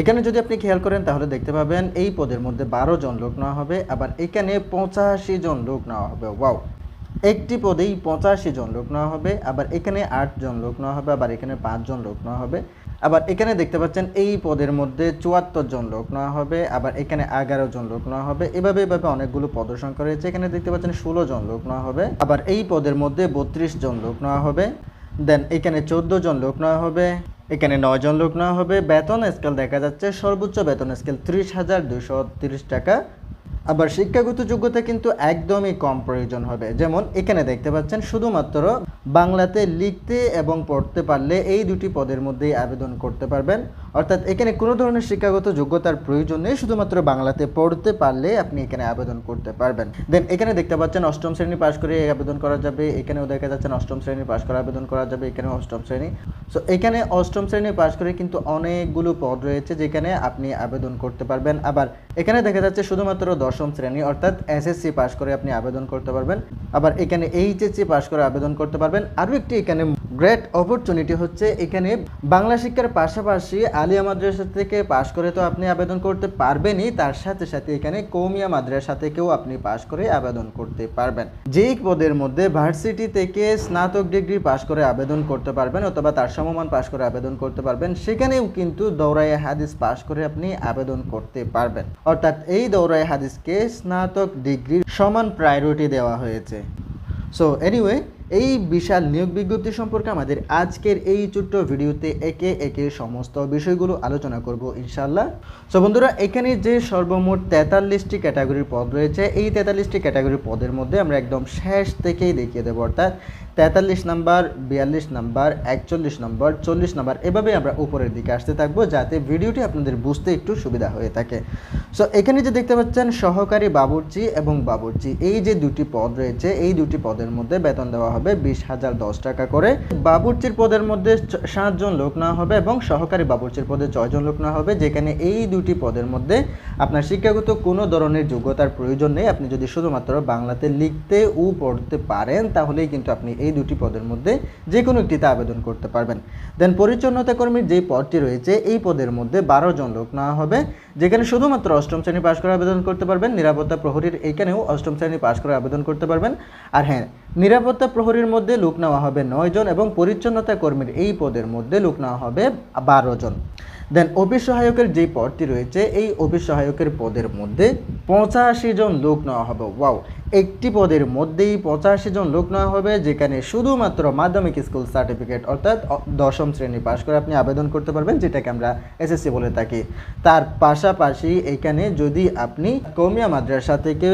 এখানে যদি আপনি খেয়াল করেন, তাহলে দেখতে পাবেন এই পদের মধ্যে বারো জন লোক নেওয়া হবে, আবার এখানে পঁচাশি জন লোক নেওয়া হবে। ওয়াও! একটি পদেই পঁচাশি জন লোক নেওয়া হবে, আবার এখানে আট জন লোক নেওয়া হবে, আবার এখানে পাঁচজন লোক নেওয়া হবে। আবার এখানে দেখতে পাচ্ছেন এই পদের মধ্যে চুয়াত্তর জন লোক নেওয়া হবে, আবার এখানে এগারো জন লোক নেওয়া হবে। এভাবে এভাবে অনেকগুলো পদ সংখ্যা রয়েছে। এখানে দেখতে পাচ্ছেন ষোলো জন লোক নেওয়া হবে, আবার এই পদের মধ্যে বত্রিশ জন লোক নেওয়া হবে। দেন এখানে চোদ্দ জন লোক নেওয়া হবে, এখানে নয় জন লোক নেওয়া হবে। বেতন স্কেল দেখা যাচ্ছে সর্বোচ্চ বেতন স্কেল ত্রিশ হাজার দুশো তিরিশ টাকা। আবার শিক্ষাগত যোগ্যতা কিন্তু একদমই কম প্রয়োজন হবে। যেমন এখানে দেখতে পাচ্ছেন, শুধুমাত্র বাংলাতে লিখতে এবং পড়তে পারলে এই দুটি পদের মধ্যেই আবেদন করতে পারবেন। অর্থাৎ এখানে কোনো ধরনের শিক্ষাগত যোগ্যতার প্রয়োজন নেই, শুধুমাত্র বাংলাতে পড়তে পারলে আপনি এখানে আবেদন করতে পারবেন। দেন এখানে দেখতে পাচ্ছেন, অষ্টম শ্রেণি পাশ করে আবেদন করা যাবে। এখানেও দেখা যাচ্ছেন অষ্টম শ্রেণি পাশ করে আবেদন করা যাবে, এখানেও অষ্টম শ্রেণি। সো এখানে অষ্টম শ্রেণি পাশ করে কিন্তু অনেকগুলো পদ রয়েছে যেখানে আপনি আবেদন করতে পারবেন। আবার এখানে দেখা যাচ্ছে শুধুমাত্র দশম শ্রেণি, অর্থাৎ এসএসসি পাশ করে আপনি আবেদন করতে পারবেন। আবার এখানে এইচএসসি পাশ করে আবেদন করতে পারবেন। আরও একটি এখানে গ্রেট অপরচুনিটি হচ্ছে, এখানে বাংলা শিক্ষার পাশাপাশি আলিয়া মাদ্রাসা থেকে পাশ করে তো আপনি আবেদন করতে পারবেনই, তার সাথে সাথে এখানে কৌমিয়া মাদ্রাসা থেকেও আপনি পাশ করে আবেদন করতে পারবেন। যেই পদের মধ্যে ভার্সিটি থেকে স্নাতক ডিগ্রি পাশ করে আবেদন করতে পারবেন, অথবা তার সমমান পাশ করে আবেদন করতে পারবেন, সেখানেও কিন্তু দৌড়াই হাদিস পাশ করে আপনি আবেদন করতে পারবেন। অর্থাৎ এই দৌড়াই হাদিসকে স্নাতক ডিগ্রির সমান প্রায়োরিটি দেওয়া হয়েছে। সো এনিওয়ে এই বিশাল নিয়োগ বিজ্ঞপ্তি সম্পর্কে আমাদের আজকের এই ছোট্ট ভিডিওতে একে একে সমস্ত বিষয়গুলো আলোচনা করব ইনশাল্লাহ সো বন্ধুরা, এখানে যে সর্বমোট তেতাল্লিশটি ক্যাটাগরির পদ রয়েছে, এই তেতাল্লিশটি ক্যাটাগরির পদের মধ্যে আমরা একদম শেষ থেকেই দেখিয়ে দেবো, অর্থাৎ তেতাল্লিশ নাম্বার, বিয়াল্লিশ নাম্বার, একচল্লিশ নম্বর, চল্লিশ নাম্বার এভাবে আমরা উপরের দিকে আসতে থাকব যাতে ভিডিওটি আপনাদের বুঝতে একটু সুবিধা হয়ে থাকে। সো এখানে যে দেখতে পাচ্ছেন সহকারী বাবুর্চি এবং বাবুর্চি, এই যে দুটি পদ রয়েছে, এই দুটি পদের মধ্যে বেতন দেওয়া হবে বিশ হাজার দশ টাকা করে। বাবুর্চির পদের মধ্যে সাতজন লোক নেওয়া হবে এবং সহকারী বাবুর্চির পদে ছয়জন লোক নেওয়া হবে। যেখানে এই দুটি পদের মধ্যে আপনার শিক্ষাগত কোনো ধরনের যোগ্যতার প্রয়োজন নেই। আপনি যদি শুধুমাত্র বাংলাতে লিখতে ও পড়তে পারেন, তাহলেই কিন্তু আপনি এই দুটি পদের মধ্যে যে কোনো একটিতে আবেদন করতে পারবেন। দেন পরিচ্ছন্নতা কর্মীর যে পদটি রয়েছে, এই পদের মধ্যে বারো জন লোক নেওয়া হবে। যেখানে শুধুমাত্র অষ্টম শ্রেণি পাশ করার আবেদন করতে পারবেন, নিরাপত্তা প্রহরীর এখানেও অষ্টম শ্রেণি পাশ করার আবেদন করতে পারবেন। আর হ্যাঁ নিরাপত্তা প্রহরীর মধ্যে লোক নেওয়া হবে নয় জন এবং পরিচ্ছন্নতা কর্মীর এই পদের মধ্যে লোক নেওয়া হবে বারো জন। দেন অফিস সহায়কের যে পদটি রয়েছে, এই অফিস সহায়কের পদের মধ্যে পঁচাশি জন লোক নেওয়া হবে। ওয়াও একটি পদের মধ্যেই পঁচাশি জন লোক নেওয়া হবে, যেখানে শুধুমাত্র মাধ্যমিক স্কুল সার্টিফিকেট, অর্থাৎ দশম শ্রেণি পাশ করে আপনি আবেদন করতে পারবেন, যেটাকে আমরা এসএসসি বলে থাকি। তার পাশাপাশি এখানে যদি আপনি কৌমিয়া মাদ্রাসা থেকে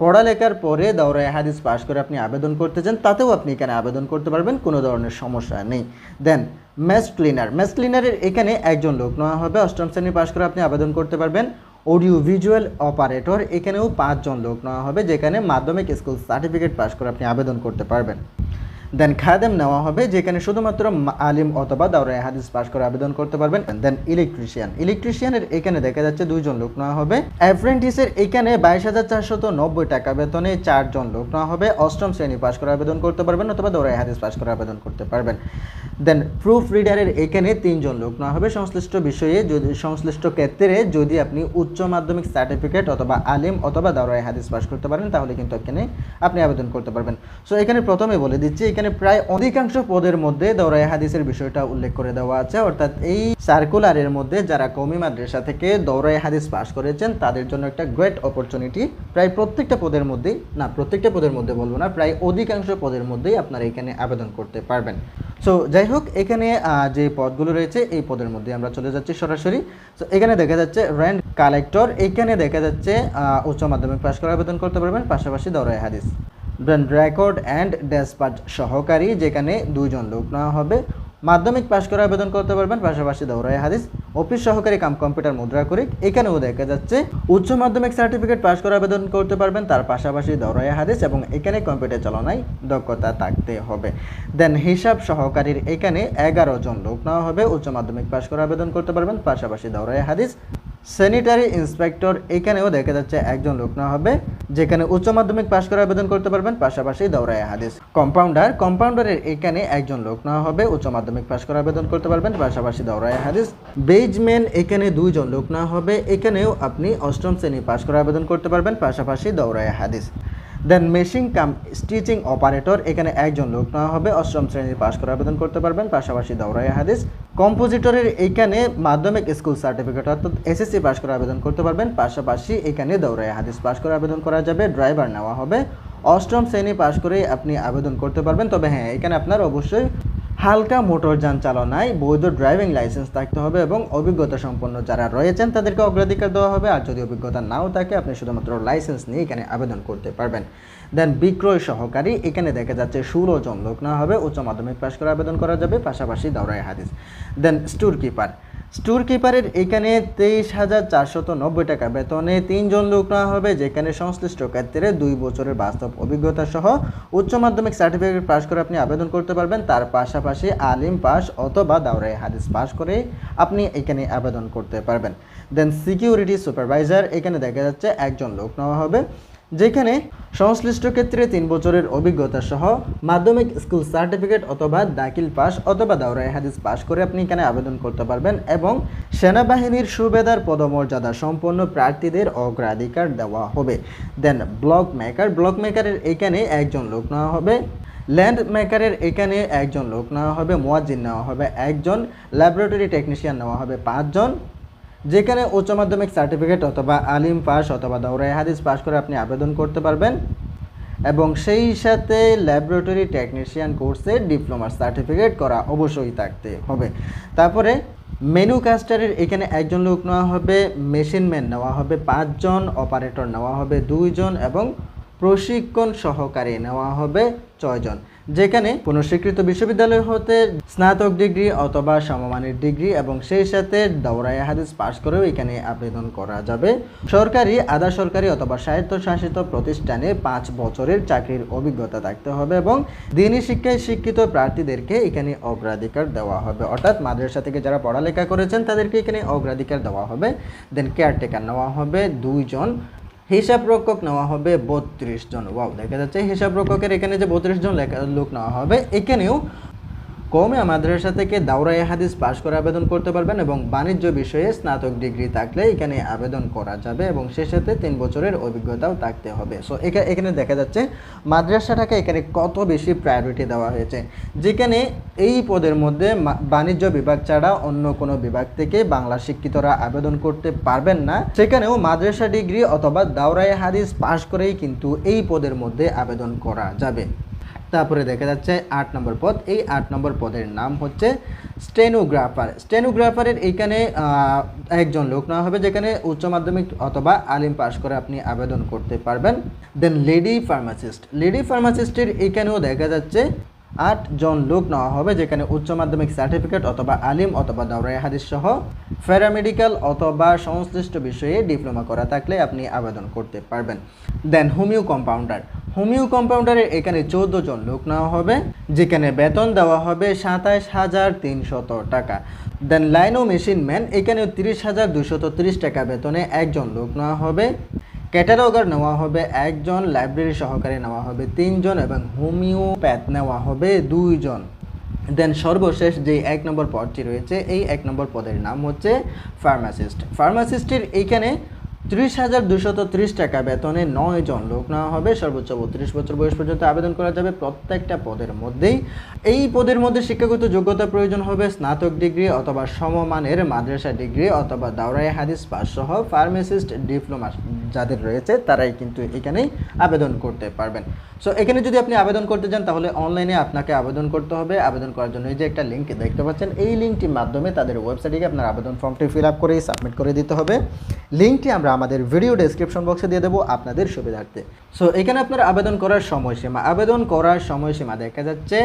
পড়ালেখার পরে দাওরায় হাদিস পাশ করে আপনি আবেদন করতে চান, তাতেও আপনি এখানে আবেদন করতে পারবেন, কোনো ধরনের সমস্যা নেই। দেন ম্যাচ ক্লিনার ম্যাচ ক্লিনারের এখানে একজন লোক নেওয়া হবে, অষ্টম শ্রেণি পাশ করে আপনি আবেদন করতে পারবেন। অডিও ভিজুয়াল অপারেটর এখানেও পাঁচজন লোক নেওয়া হবে, যেখানে মাধ্যমিক স্কুল সার্টিফিকেট পাশ করে আপনি আবেদন করতে পারবেন। দেন খাদেম নেওয়া হবে, যেখানে শুধুমাত্র আলিম অথবা দাওরায় হাদিস পাশ করে আবেদন করতে পারবেন। দেন ইলেকট্রিশিয়ান ইলেকট্রিশিয়ানের এখানে দেখা যাচ্ছে দুইজন লোক নেওয়া হবে। অ্যাপ্রেন্টিসের এখানে বাইশ হাজার চারশত নব্বই টাকা বেতনে চারজন লোক নেওয়া হবে। অষ্টম শ্রেণি পাশ করে আবেদন করতে পারবেন অথবা দাওরায় হাদিস পাশ করে আবেদন করতে পারবেন। দেন প্রুফ রিডারের এখানে তিনজন লোক নেওয়া হবে। সংশ্লিষ্ট বিষয়ে যদি সংশ্লিষ্ট ক্ষেত্রে যদি আপনি উচ্চ মাধ্যমিক সার্টিফিকেট অথবা আলিম অথবা দাওরায় হাদিস পাশ করতে পারেন, তাহলে কিন্তু এখানে আপনি আবেদন করতে পারবেন। সো এখানে প্রথমে বলে দিচ্ছি এখানে প্রায় অধিকাংশ পদের মধ্যে দাওরায় হাদিসের বিষয়টা উল্লেখ করে দেওয়া আছে, অর্থাৎ এই সার্কুলারের মধ্যে যারা কৌমি মাদ্রাসা থেকে দৌড়ায় হাদিস পাশ করেছেন, তাদের জন্য একটা গ্রেট অপরচুনিটি প্রায় প্রত্যেকটা পদের মধ্যেই, না, প্রত্যেকটা পদের মধ্যে বলব না, প্রায় অধিকাংশ পদের মধ্যেই আপনারা এখানে আবেদন করতে পারবেন। সো যাই হোক, এখানে যে পদগুলো রয়েছে, এই পদের মধ্যে আমরা চলে যাচ্ছি সরাসরি। সো এখানে দেখা যাচ্ছে র্যান্ড কালেক্টর এখানে দেখা যাচ্ছে উচ্চ মাধ্যমিক পাশ করে আবেদন করতে পারবেন, পাশাপাশি দৌড়ায় হাদিস। রেকর্ড অ্যান্ড ড্যাসপার্ট সহকারী, যেখানে দুইজন লোক নেওয়া হবে। মাধ্যমিক পাশ করে আবেদন করতে পারবেন, পাশাপাশি দৌড়ায় হাদিস, অফিস সহকারী কাম কম্পিউটার মুদ্রা করিক এখানেও দেখা যাচ্ছে, উচ্চ মাধ্যমিক সার্টিফিকেট পাশ করে আবেদন করতে পারবেন, তার পাশাপাশি দৌড়ায় হাদিস এবং এখানে কম্পিউটার চালনায় দক্ষতা থাকতে হবে। দেন হিসাব সহকারীর এখানে এগারো জন লোক নেওয়া হবে, উচ্চ মাধ্যমিক পাশ করে আবেদন করতে পারবেন, পাশাপাশি দৌড়ায় হাদিস স্যানিটারি ইন্সপেক্টর এখানেও দেখা যাচ্ছে একজন লোক না হবে, যেখানে উচ্চ মাধ্যমিক পাশ করে আবেদন করতে পারবেন, পাশাপাশি দৌড়ায় হাদিস। কম্পাউন্ডার কম্পাউন্ডারের এখানে একজন লোক না হবে, উচ্চ মাধ্যমিক পাশ করে আবেদন করতে পারবেন, পাশাপাশি দৌড়ায় হাদিস। বেজম্যান এখানে দুইজন লোক না হবে, এখানেও আপনি অষ্টম শ্রেণি পাশ করে আবেদন করতে পারবেন, পাশাপাশি দৌড়ায় হাদিস। Then machine cum stitching operator এখানে একজন লোক নেওয়া হবে, অষ্টম শ্রেণির পাশ করে আবেদন করতে পারবেন। পাশাপাশি দৌড়াই হাদিস কম্পোজিটরের এখানে মাধ্যমিক স্কুল সার্টিফিকেট অর্থাৎ এসএসসি পাস করে আবেদন করতে পারবেন। পাশাপাশি এখানে দৌড়াই হাদিস পাস করে আবেদন করা যাবে ড্রাইভার নেওয়া হবে। অষ্টম শ্রেণি পাশ করেই আপনি আবেদন করতে পারবেন। তবে হ্যাঁ এখানে আপনার অবশ্যই হালকা মোটরযান চালনায় বৈধ ড্রাইভিং লাইসেন্স থাকতে হবে এবং অভিজ্ঞতা সম্পন্ন যারা রয়েছেন তাদেরকে অগ্রাধিকার দেওয়া হবে। আর যদি অভিজ্ঞতা নাও থাকে, আপনি শুধুমাত্র লাইসেন্স নিয়ে এখানে আবেদন করতে পারবেন। দেন বিক্রয় সহকারী, এখানে দেখা যাচ্ছে ষোলো জন লোক না হবে। উচ্চ মাধ্যমিক পাশ করে আবেদন করা যাবে, পাশাপাশি দাওরাই হাদিস। দেন স্টোর কিপার স্টোর কিপারের এখানে তেইশ হাজার চারশত নব্বই টাকা বেতনে তিনজন লোক নেওয়া হবে, যেখানে সংশ্লিষ্ট ক্ষেত্রে দুই বছরের বাস্তব অভিজ্ঞতা সহ উচ্চ মাধ্যমিক সার্টিফিকেট পাস করে আপনি আবেদন করতে পারবেন। তার পাশাপাশি আলিম পাস অথবা দাওরাই হাদিস পাস করে আপনি এখানে আবেদন করতে পারবেন। দেন সিকিউরিটি সুপারভাইজার এখানে দেখা যাচ্ছে একজন লোক নেওয়া হবে। যেখানে সংশ্লিষ্ট ক্ষেত্রে তিন বছরের অভিজ্ঞতা সহ মাধ্যমিক স্কুল সার্টিফিকেট অথবা দাখিল পাস অথবা দাওরাই হাদিস পাস করে আপনি এখানে আবেদন করতে পারবেন এবং সেনাবাহিনীর সুবেদার পদমর্যাদা সম্পন্ন প্রার্থীদের অগ্রাধিকার দেওয়া হবে। দেন ব্লক মেকার ব্লক মেকারের এখানে একজন লোক নেওয়া হবে। ল্যান্ড মেকারের এখানে একজন লোক নেওয়া হবে, মোয়াজ্জিন নেওয়া হবে, একজন। ল্যাবরেটরি টেকনিশিয়ান নেওয়া হবে, পাঁচজন। যেখানে উচ্চ মাধ্যমিক সার্টিফিকেট অথবা আলিম পাস অথবা দৌড়াই হাদিস পাস করে আপনি আবেদন করতে পারবেন। এবং সেই সাথে ল্যাবরেটরি টেকনিশিয়ান কোর্সে ডিপ্লোমার সার্টিফিকেট করা অবশ্যই থাকতে হবে। তারপরে মেনু কাস্টারের এখানে একজন লোক নেওয়া হবে মেশিনম্যান নেওয়া হবে, পাঁচজন অপারেটর নেওয়া হবে, দুইজন এবং প্রশিক্ষণ সহকারে নেওয়া হবে ছয়জন। যেখানে কোনো স্বীকৃত বিশ্ববিদ্যালয় হতে স্নাতক ডিগ্রি অথবা সমমানের ডিগ্রি এবং সেই সাথে দৌড়াই হাদিস পাশ করেও এখানে আবেদন করা যাবে। সরকারি আধা সরকারি অথবা স্বায়ত্তশাসিত প্রতিষ্ঠানে পাঁচ বছরের চাকরির অভিজ্ঞতা থাকতে হবে এবং দিনী শিক্ষায় শিক্ষিত প্রার্থীদেরকে এখানে অগ্রাধিকার দেওয়া হবে। অর্থাৎ মাদ্রাসা থেকে যারা পড়ালেখা করেছেন, তাদেরকে এখানে অগ্রাধিকার দেওয়া হবে। দেন কেয়ারটেকার নেওয়া হবে দুইজন। হিসাব রক্ষক নেওয়া হবে বত্রিশ জন। ওয়াও দেখা যাচ্ছে হিসাব রক্ষকের এখানে যে বত্রিশ জন লোক নেওয়া হবে, এখানেও কমে মাদ্রাসা থেকে দাওরাই হাদিস পাশ করে আবেদন করতে পারবেন এবং বাণিজ্য বিষয়ে স্নাতক ডিগ্রি থাকলে এখানে আবেদন করা যাবে এবং সে সাথে তিন বছরের অভিজ্ঞতাও থাকতে হবে। সো এখানে দেখা যাচ্ছে মাদ্রাসাটাকে এখানে কত বেশি প্রায়োরিটি দেওয়া হয়েছে। যেখানে এই পদের মধ্যে বাণিজ্য বিভাগ ছাড়া অন্য কোনো বিভাগ থেকে বাংলা শিক্ষিতরা আবেদন করতে পারবেন না। সেখানেও মাদ্রাসা ডিগ্রি অথবা দাওরাই হাদিস পাশ করেই কিন্তু এই পদের মধ্যে আবেদন করা যাবে। তারপরে দেখা যাচ্ছে আট নম্বর পদ। এই আট নম্বর পদের নাম হচ্ছে স্টেনোগ্রাফার। স্টেনোগ্রাফারের এইখানে একজন লোক নেওয়া হবে যেখানে উচ্চ মাধ্যমিক অথবা আলিম পাস করে আপনি আবেদন করতে পারবেন। দেন লেডি ফার্মাসিস্ট লেডি ফার্মাসিস্টের এইখানেও দেখা যাচ্ছে আট জন লোক নেওয়া হবে, যেখানে উচ্চ মাধ্যমিক সার্টিফিকেট অথবা আলিম অথবা দাওরাই হাদিস সহ প্যারামেডিক্যাল অথবা সংশ্লিষ্ট বিষয়ে ডিপ্লোমা করা থাকলে আপনি আবেদন করতে পারবেন। দেন হোমিও কম্পাউন্ডার হোমিও কম্পাউন্ডারের এখানে চৌদ্দ জন লোক নেওয়া হবে, যেখানে বেতন দেওয়া হবে সাতাইশ হাজার তিনশত টাকা। দেন লাইনো মেশিন ম্যান এখানে তিরিশ হাজার দুশত তিরিশ টাকা বেতনে একজন লোক নেওয়া হবে। ক্যাটালগার নেওয়া হবে, একজন লাইব্রেরি সহকারে নেওয়া হবে, তিনজন এবং হোমিওপ্যাথ নেওয়া হবে দুইজন। দেন সর্বশেষ যে এক নম্বর পদটি রয়েছে, এই এক নম্বর পদের নাম হচ্ছে ফার্মাসিস্ট ফার্মাসিস্টের এইখানে ত্রিশ হাজার দুশত ত্রিশ টাকা বেতনে নয় জন লোক নেওয়া হবে। সর্বোচ্চ বত্রিশ বছর বয়স পর্যন্ত আবেদন করা যাবে প্রত্যেকটা পদের মধ্যেই। এই পদের মধ্যে শিক্ষাগত যোগ্যতা প্রয়োজন হবে, স্নাতক ডিগ্রি অথবা সমমানের মাদ্রাসা ডিগ্রি অথবা দাওরাই হাদিস পাস সহ ফার্মাসিস্ট ডিপ্লোমা যাদের রয়েছে তারাই কিন্তু এখানেই আবেদন করতে পারবেন। সো এখানে যদি আপনি আবেদন করতে চান তাহলে অনলাইনে আপনাকে আবেদন করতে হবে। আবেদন করার জন্য এই যে একটা লিঙ্ক দেখতে পাচ্ছেন, এই লিঙ্কটির মাধ্যমে তাদের ওয়েবসাইটে আপনার আবেদন ফর্মটি ফিল আপ করে সাবমিট করে দিতে হবে। লিঙ্কটি আমরা আমাদের ভিডিও ডেসক্রিপশন বক্সে দিয়ে দেবো আপনাদের সুবিধার্থে। সো এখানে আপনার আবেদন করার সময়সীমা। আবেদন করার সময়সীমা দেখা যাচ্ছে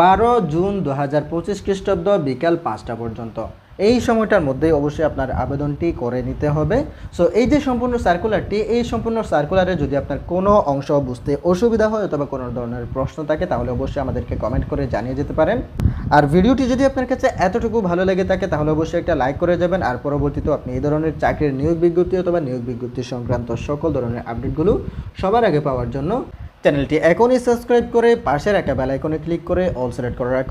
বারো জুন দু হাজার পঁচিশ খ্রিস্টাব্দ বিকাল পাঁচটা পর্যন্ত। এই সময়টার মধ্যেই অবশ্যই আপনার আবেদনটি করে নিতে হবে। সো এই যে সম্পূর্ণ সার্কুলারটি এই সম্পূর্ণ সার্কুলারে যদি আপনার কোনো অংশ বুঝতে অসুবিধা হয় অথবা কোনো ধরনের প্রশ্ন থাকে, তাহলে অবশ্যই আমাদেরকে কমেন্ট করে জানিয়ে যেতে পারেন। আর ভিডিওটি যদি আপনার কাছে এতটুকু ভালো লেগে থাকে, তাহলে অবশ্যই একটা লাইক করে যাবেন। আর পরবর্তীতে আপনি এই ধরনের চাকরির নিয়োগ বিজ্ঞপ্তি অথবা নিয়োগ বিজ্ঞপ্তি সংক্রান্ত সকল ধরনের আপডেটগুলো সবার আগে পাওয়ার জন্য চ্যানেলটি এখনই সাবস্ক্রাইব করে পাশের একটা বেল আইকনে ক্লিক করে অল সিলেক্ট করে রাখুন।